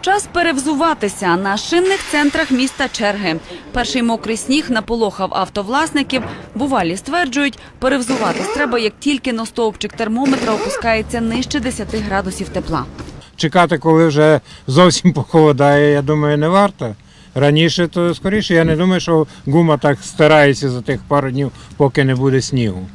Час перевзуватися на шинних центрах міста черги. Перший мокрий сніг наполохав автовласників. Бувалі стверджують, перевзуватись треба, як тільки на стовпчик термометра опускається нижче 10 градусів тепла. чекати, коли вже зовсім похолодає, я думаю, не варто. Раніше, то скоріше, я не думаю, що гума так старається за тих пару днів, поки не буде снігу.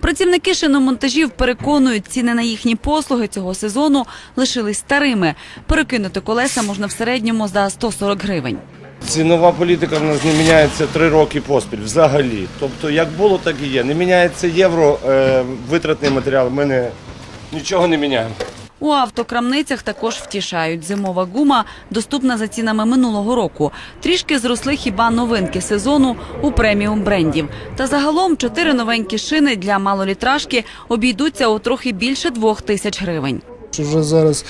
Працівники шиномонтажів переконують, ціни на їхні послуги цього сезону лишились старими. Перекинути колеса можна в середньому за 140 гривень. Цінова політика в нас не міняється три роки поспіль взагалі. Тобто, як було, так і є. Не міняється євро, е, витратний матеріал. Ми не, нічого не міняємо. У автокрамницях також втішають. Зимова гума доступна за цінами минулого року. Трішки зросли хіба новинки сезону у преміум брендів. Та загалом чотири новенькі шини для малолітражки обійдуться у трохи більше двох тисяч гривень. вже зараз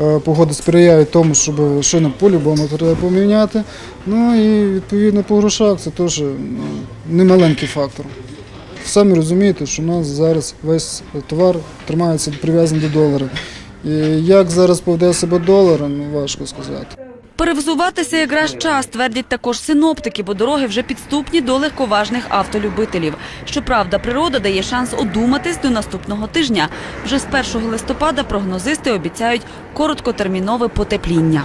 е, погода сприяє тому, щоб шини по-любому треба поміняти. Ну і відповідно по грошах це теж немаленький фактор. Самі розумієте, що у нас зараз весь товар тримається прив'язаний до долара. Як зараз поведе себе долар, ну важко сказати. Перевзуватися якраз час, твердять також синоптики, бо дороги вже підступні до легковажних автолюбителів. Щоправда, природа дає шанс одуматись до наступного тижня. Вже з 1 листопада прогнозисти обіцяють короткотермінове потепління.